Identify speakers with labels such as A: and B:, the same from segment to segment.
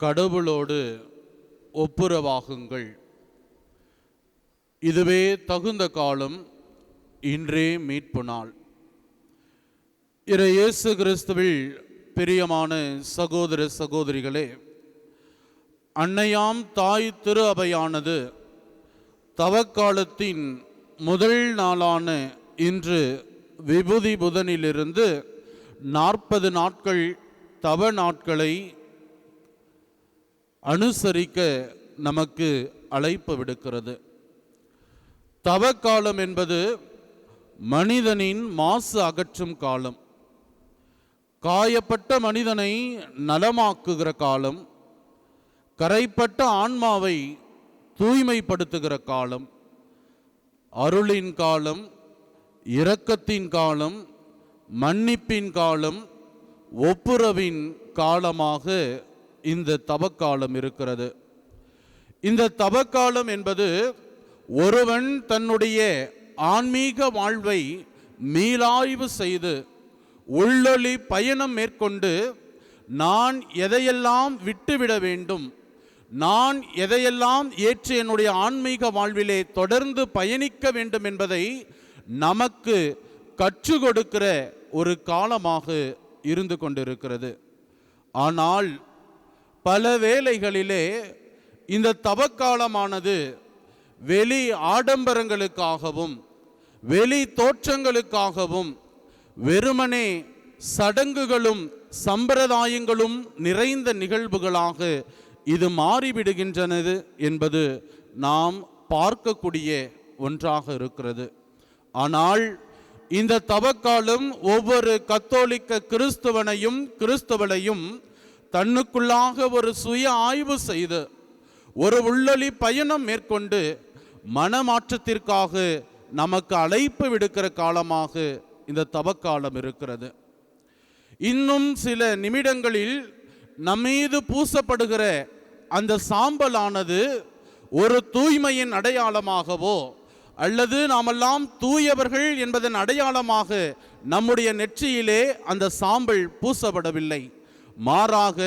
A: கடவுளோடு ஒப்புரவாகுங்கள். இதுவே தகுந்த காலம் இன்றே மீட்பு நாள். இறை இயேசு கிறிஸ்துவில் பிரியமான சகோதர சகோதரிகளே அன்னையாம் தாய் திரு அவையானது தவக்காலத்தின் முதல் நாளான இன்று விபூதி புதனிலிருந்து நாற்பது நாட்கள் தவ நாட்களை அனுசரிக்க நமக்கு அழைப்பு விடுக்கிறது. தவக்காலம் என்பது மனிதனின் மாசு அகற்றும் காலம். காயப்பட்ட மனிதனை நலமாக்குகிற காலம். கரைப்பட்ட ஆன்மாவை தூய்மைப்படுத்துகிற காலம். அருளின் காலம் இரக்கத்தின் காலம் மன்னிப்பின் காலம் ஒப்புரவின் காலமாக இந்த தவக்காலம் இருக்கிறது. இந்த தவக்காலம் என்பது ஒருவன் தன்னுடைய ஆன்மீக வாழ்வை மீளாய்வு செய்து உள்ளொளி பயணம் மேற்கொண்டு நான் எதையெல்லாம் விட்டுவிட வேண்டும் நான் எதையெல்லாம் ஏற்று என்னுடைய ஆன்மீக வாழ்விலே தொடர்ந்து பயணிக்க வேண்டும் என்பதை நமக்கு கற்றுக் கொடுக்கிற ஒரு காலமாக இருந்து கொண்டிருக்கிறது. ஆனால் பல வேளைகளிலே இந்த தவக்காலமானது வெளி ஆடம்பரங்களுக்காகவும் வெளி தோற்றங்களுக்காகவும் வெறுமனே சடங்குகளும் சம்பிரதாயங்களும் நிறைந்த நிகழ்வுகளாக இது மாறிவிடுகின்றனது என்பது நாம் பார்க்கக்கூடிய ஒன்றாக இருக்கிறது. ஆனால் இந்த தவக்காலம் ஒவ்வொரு கத்தோலிக்க கிறிஸ்துவனையும் கிறிஸ்தவனையும் தன்னுக்குள்ளாக ஒரு சுய ஆய்வு செய்து ஒரு உள்ளொளி பயணம் மேற்கொண்டு மனமாற்றத்திற்காக நமக்கு அழைப்பு விடுக்கிற காலமாக இந்த தவக்காலம் இருக்கிறது. இன்னும் சில நிமிடங்களில் நம்மீது பூசப்படுகிற அந்த சாம்பலானது ஒரு தூய்மையின் அடையாளமாகவோ அல்லது நாமெல்லாம் தூயவர்கள் என்பதன் அடையாளமாக நம்முடைய நெற்றியிலே அந்த சாம்பல் பூசப்படவில்லை. மாறாக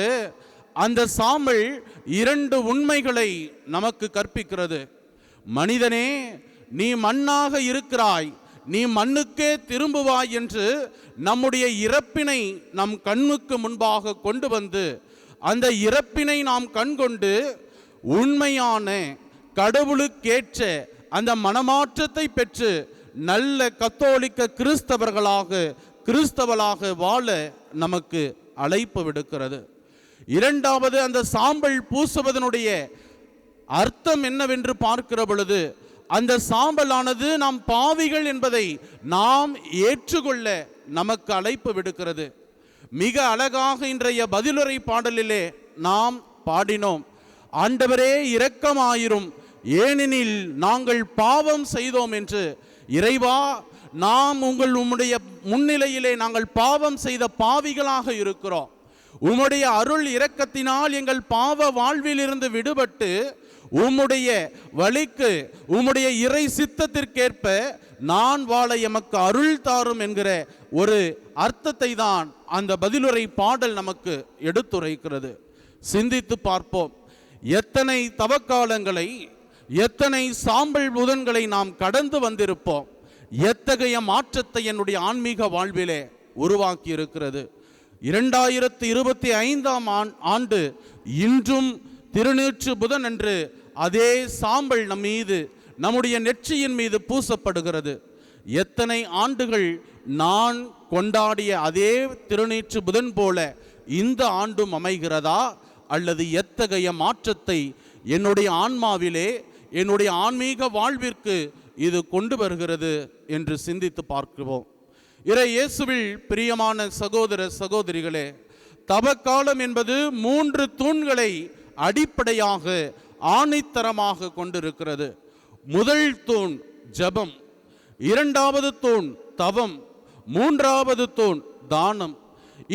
A: அந்த சாம்பல் இரண்டு உண்மைகளை நமக்கு கற்பிக்கிறது. மனிதனே நீ மண்ணாக இருக்கிறாய். நீ மண்ணுக்கே திரும்புவாய் என்று நம்முடைய இறப்பினை நம் கண்ணுக்கு முன்பாக கொண்டு வந்து அந்த இறப்பினை நாம் கண்கொண்டு உண்மையான கடவுளுக்கேற்ற அந்த மனமாற்றத்தை பெற்று நல்ல கத்தோலிக்க கிறிஸ்தவர்களாக கிறிஸ்தவளாக வாழ நமக்கு அழைப்பு விடுக்கிறது. இரண்டாவது அந்த சாம்பல் பூசுவதனுடைய அர்த்தம் என்னவென்று பார்க்கிற பொழுது அந்த சாம்பலானது நாம் பாவிகள் என்பதை நாம் ஏற்றுக்கொள்ள நமக்கு அழைப்பு விடுக்கிறது. மிக அழகாக இன்றைய பதிலுரை பாடலிலே நாம் பாடினோம். ஆண்டவரே இரக்கமாயிரும். ஏனெனில் நாங்கள் பாவம் செய்தோம் என்று. இறைவா நாம் உங்கள் உம்முடைய முன்னிலையிலே நாங்கள் பாவம் செய்த பாவிகளாக இருக்கிறோம். உம்முடைய அருள் இரக்கத்தினால் எங்கள் பாவ வாழ்விலிருந்து விடுபட்டு உம்முடைய வழிக்கு உம்முடைய இறை சித்தத்திற்கேற்ப நான் வாழ எமக்கு அருள் தாரும் என்கிற ஒரு அர்த்தத்தை தான் அந்த பதிலுரை பாடல் நமக்கு எடுத்துரைக்கிறது. சிந்தித்து பார்ப்போம். எத்தனை தவக்காலங்களை எத்தனை சாம்பல் புதன்களை நாம் கடந்து வந்திருப்போம். எத்தகைய மாற்றத்தை என்னுடைய ஆன்மீக வாழ்விலே உருவாக்கி இருக்கிறது இரண்டாயிரத்தி இருபத்தி ஐந்தாம் ஆண்- ஆண்டு இன்றும் திருநீற்று புதன் அன்று அதே சாம்பல் நம் மீது நம்முடைய நெற்றியின் மீது பூசப்படுகிறது. எத்தனை ஆண்டுகள் நான் கொண்டாடிய அதே திருநீற்று புதன் போல இந்த ஆண்டும் அமைகிறதா? அல்லது எத்தகைய மாற்றத்தை என்னுடைய ஆன்மாவிலே என்னுடைய ஆன்மீக வாழ்விற்கு இது கொண்டு வருகிறது என்று சிந்தித்து பார்க்கிறோம். இறை இயேசுவில் பிரியமான சகோதர சகோதரிகளே தவக்காலம் என்பது மூன்று தூண்களை அடிப்படையாக ஆணித்தரமாக கொண்டிருக்கிறது. முதல் தூண் ஜபம் இரண்டாவது தூண் தவம் மூன்றாவது தூண் தானம்.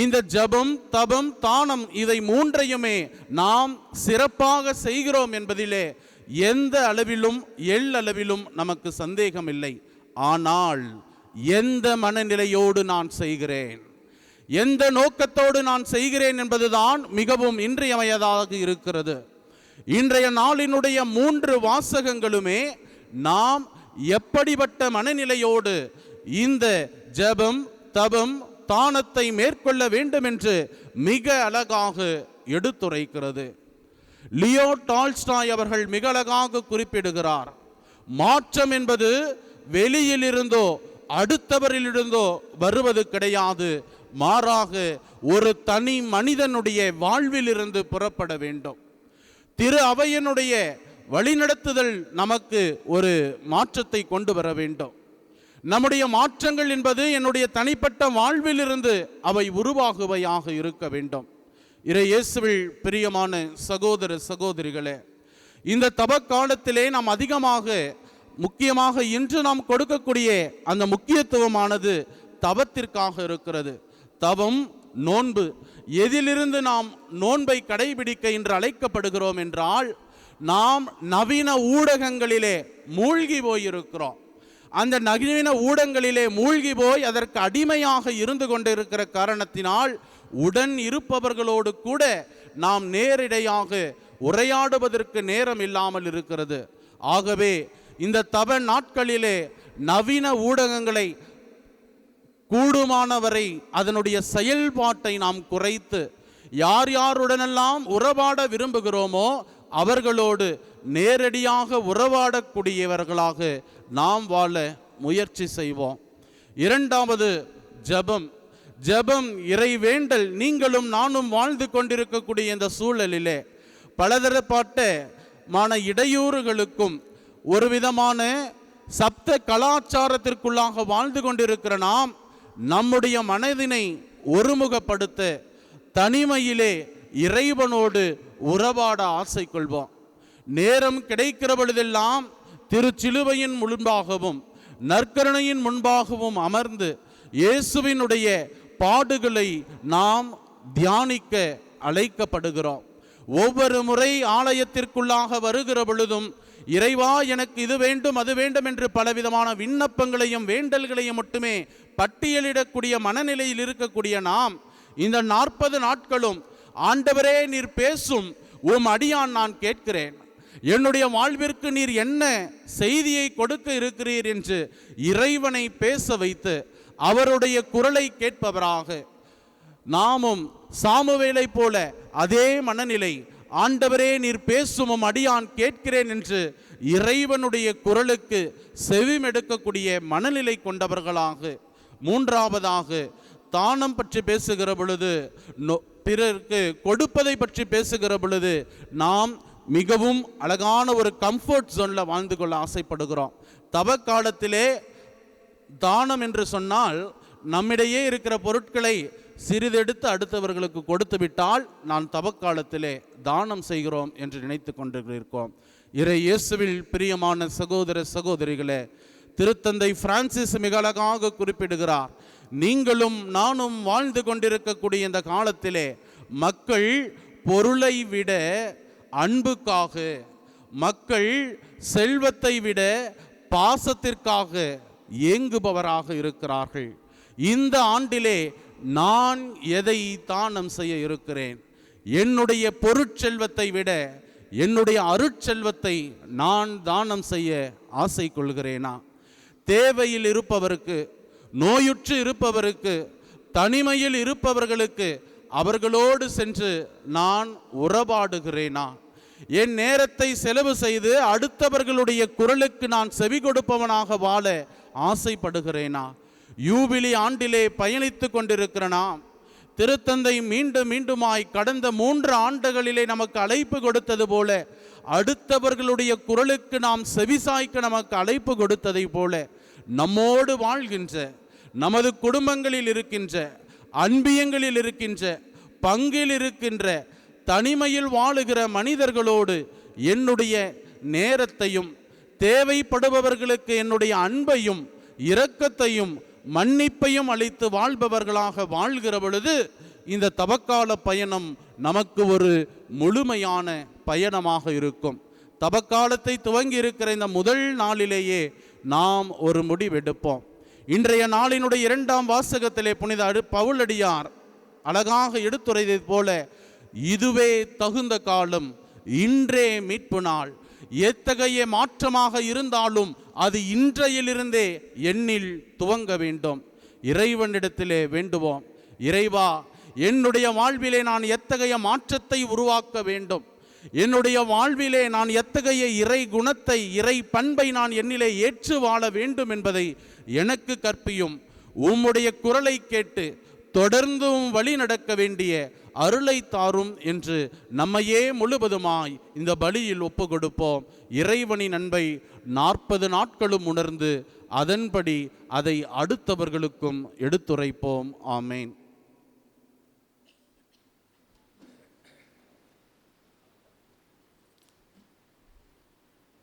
A: இந்த ஜபம் தபம் தானம் இதை மூன்றையுமே நாம் சிறப்பாக செய்கிறோம் என்பதிலே எந்த அளவிலும் எள்ளளவிலும் நமக்கு சந்தேகம் இல்லை ஆனால் எந்த மனநிலையோடு நான் செய்கிறேன்? எந்த நோக்கத்தோடு நான் செய்கிறேன் என்பதுதான் மிகவும் இன்றியமையதாக இருக்கிறது. இன்றைய நாளினுடைய மூன்று வாசகங்களுமே நாம் எப்படிப்பட்ட மனநிலையோடு இந்த ஜபம் தபம் தானத்தை மேற்கொள்ள வேண்டும் என்று மிக அழகாக எடுத்துரைக்கிறது. லியோ டால்ஸ்டாய் அவர்கள் மிக அழகாக குறிப்பிடுகிறார். மாற்றம் என்பது வெளியிலிருந்தோ அடுத்தவரிலிருந்தோ வருவது கிடையாது. மாறாக ஒரு தனி மனிதனுடைய வாழ்விலிருந்து புறப்பட வேண்டும். திரு அவையனுடைய வழிநடத்துதல் நமக்கு ஒரு மாற்றத்தை கொண்டு வர வேண்டும். நம்முடைய மாற்றங்கள் என்பது என்னுடைய தனிப்பட்ட வாழ்விலிருந்து அவை உருவாகுவையாக இருக்க வேண்டும். இறை இயேசுவில் பிரியமான சகோதர சகோதரிகளே இந்த தபக்காலத்திலே நாம் அதிகமாக முக்கியமாக இன்று நாம் கொடுக்கக்கூடிய அந்த முக்கியத்துவமானது தவத்திற்காக இருக்கிறது. தவம் நோன்பு எதிலிருந்து நாம் நோன்பை கடைபிடிக்க இன்று அழைக்கப்படுகிறோம் என்றால் நாம் நவீன ஊடகங்களிலே மூழ்கி போயிருக்கிறோம். அந்த நவீன ஊடகங்களிலே மூழ்கி போய் அதற்கு அடிமையாக இருந்து கொண்டிருக்கிற காரணத்தினால் உடன் இருப்பவர்களோடு கூட நாம் நேரிடையாக உரையாடுவதற்கு நேரம் இல்லாமல் இருக்கிறது. ஆகவே இந்த தவ நாட்களிலே நவீன ஊடகங்களை கூடுமானவரை அதனுடைய செயல்பாட்டை நாம் குறைத்து யார் யாருடனெல்லாம் உறவாட விரும்புகிறோமோ அவர்களோடு நேரடியாக உறவாடக்கூடியவர்களாக நாம் வாழ முயற்சி செய்வோம். இரண்டாவது ஜெபம். ஜெபம் இறைவேண்டல் நீங்களும் நானும் வாழ்ந்து கொண்டிருக்கக்கூடிய இந்த சூழலிலே பலதரப்பட்ட இடையூறுகளுக்கும் ஒரு விதமான சப்த கலாச்சாரத்திற்குள்ளாக வாழ்ந்து கொண்டிருக்கிற நாம் நம்முடைய மனதினை ஒருமுகப்படுத்த தனிமையிலே இறைவனோடு உறவாட ஆசை கொள்வோம் நேரம் கிடைக்கிற பொழுதெல்லாம் திருச்சிலுவையின் முன்பாகவும் நற்கருணையின் முன்பாகவும் அமர்ந்து இயேசுவினுடைய பாடுகளை நாம் தியானிக்க அழைக்கப்படுகிறோம். ஒவ்வொரு முறை ஆலயத்திற்குள்ளாக வருகிற பொழுதும் இறைவா எனக்கு இது வேண்டும் அது வேண்டும் என்று பலவிதமான விண்ணப்பங்களையும் வேண்டல்களையும் மட்டுமே பட்டியலிடக்கூடிய மனநிலையில் இருக்கக்கூடிய நாம் இந்த நாற்பது நாட்களும் ஆண்டவரே நீர் பேசும் உம் அடியான் நான் கேட்கிறேன். என்னுடைய வாழ்விற்கு நீர் என்ன செய்தியை கொடுக்க இருக்கிறீர் என்று இறைவனை பேச வைத்து அவருடைய குரலை கேட்பவராக. நாமும் சாமுவேலை போல அதே மனநிலை ஆண்டவரே நீர் பேசுமும் அடியான் கேட்கிறேன் என்று இறைவனுடைய குரலுக்கு செவிமெடுக்கக்கூடிய மனநிலை கொண்டவர்களாக. மூன்றாவதாக தானம் பற்றி பேசுகிற பொழுது நொ- பிறருக்கு கொடுப்பதை பற்றி பேசுகிற பொழுது நாம் மிகவும் அழகான ஒரு கம்ஃபர்ட் ஜோனில் வாழ்ந்து கொள்ள ஆசைப்படுகிறோம். தவ காலத்திலே தானம் என்று சொன்னால் நம்மிடையே இருக்கிற பொருட்களை சிறிதெடுத்து அடுத்தவர்களுக்கு கொடுத்து விட்டால் நான் தவக்காலத்திலே தானம் செய்கிறோம் என்று நினைத்து கொண்டிருக்கிறோம். இறை இயேசுவில் பிரியமான சகோதர சகோதரிகளே திருத்தந்தை பிரான்சிஸ் மிக அழகாக குறிப்பிடுகிறார். நீங்களும் நானும் வாழ்ந்து கொண்டிருக்கக்கூடிய இந்த காலத்திலே மக்கள் பொருளை விட அன்புக்காக மக்கள் செல்வத்தை விட பாசத்திற்காக ஏங்குபவராக இருக்கிறார்கள். இந்த ஆண்டிலே நான் எதை தானம் செய்ய இருக்கிறேன்? என்னுடைய பொருட்செல்வத்தை விட என்னுடைய அருட்செல்வத்தை நான் தானம் செய்ய ஆசை கொள்கிறேனா? தேவையில் இருப்பவருக்கு நோயுற்று இருப்பவருக்கு தனிமையில் இருப்பவர்களுக்கு அவர்களோடு சென்று நான் உறவாடுகிறேனா? என் நேரத்தை செலவு செய்து அடுத்தவர்களுடைய குரலுக்கு நான் செவி கொடுப்பவனாக வாழ ஆசைப்படுகிறேனா? யூபிலி ஆண்டிலே பயணித்து கொண்டிருக்கிறனா? திருத்தந்தை மீண்டும் மீண்டுமாய் கடந்த மூன்று ஆண்டுகளிலே நமக்கு அழைப்பு கொடுத்தது போல அடுத்தவர்களுடைய குரலுக்கு நாம் செவிசாய்க்க நமக்கு அழைப்பு கொடுத்ததை போல நம்மோடு வாழ்கின்ற நமது குடும்பங்களில் இருக்கின்ற அன்பியங்களில் இருக்கின்ற பங்கில் இருக்கின்ற தனிமையில் வாழுகிற மனிதர்களோடு என்னுடைய நேரத்தையும் தேவைப்படுபவர்களுக்கு என்னுடைய அன்பையும் இரக்கத்தையும் மன்னிப்பையும் அளித்து வாழ்பவர்களாக வாழ்கிற பொழுது இந்த தவக்கால பயணம் நமக்கு ஒரு முழுமையான பயணமாக இருக்கும். தவக்காலத்தை துவங்கி இருக்கிற இந்த முதல் நாளிலேயே நாம் ஒரு முடிவெடுப்போம். இன்றைய நாளினுடைய இரண்டாம் வாசகத்திலே புனித அடு பவுலடியார் அழகாக எடுத்துரைத்தது போல இதுவே தகுந்த காலம். இன்றே மீட்பு நாள். எத்தகைய மாற்றமாக இருந்தாலும் அது இன்றையிலிருந்தே எண்ணில் துவங்க வேண்டும். இறைவனிடத்திலே வேண்டுவோம். இறைவா என்னுடைய வாழ்விலே நான் எத்தகைய மாற்றத்தை உருவாக்க வேண்டும்? என்னுடைய வாழ்விலே நான் எத்தகைய இறை குணத்தை இறை பண்பை நான் என்னிலே ஏற்று வாழ வேண்டும் என்பதை எனக்கு கற்பியும். உம்முடைய குரலை கேட்டு தொடர்ந்தும் வழி நடக்க வேண்டிய அருளை தாரும் என்று நம்மையே முழுவதுமாய் இந்த பலியில் ஒப்பு கொடுப்போம் இறைவனின் அன்பை நாற்பது நாட்களும் உணர்ந்து அதன்படி அதை அடுத்தவர்களுக்கும் எடுத்துரைப்போம். ஆமேன்.